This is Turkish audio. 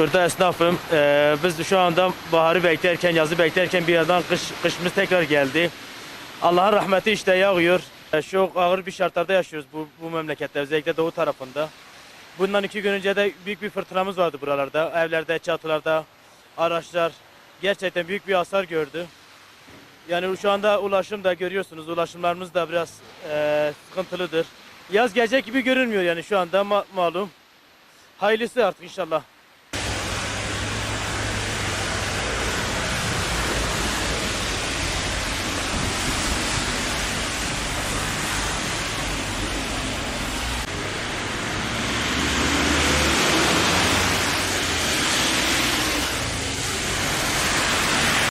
Burada esnafım. Ee, biz şu anda baharı beklerken, yazı beklerken bir yandan kış, kışımız tekrar geldi. Allah'ın rahmeti işte yağıyor. Ee, Çok ağır bir şartlarda yaşıyoruz bu, bu memlekette, özellikle doğu tarafında. Bundan iki gün önce de büyük bir fırtınamız vardı buralarda. Evlerde, çatılarda, araçlar gerçekten büyük bir hasar gördü. Yani şu anda ulaşım da görüyorsunuz, ulaşımlarımız da biraz eee, sıkıntılıdır. Yaz gelecek gibi görünmüyor yani şu anda ma- malum. Hayırlısı artık inşallah.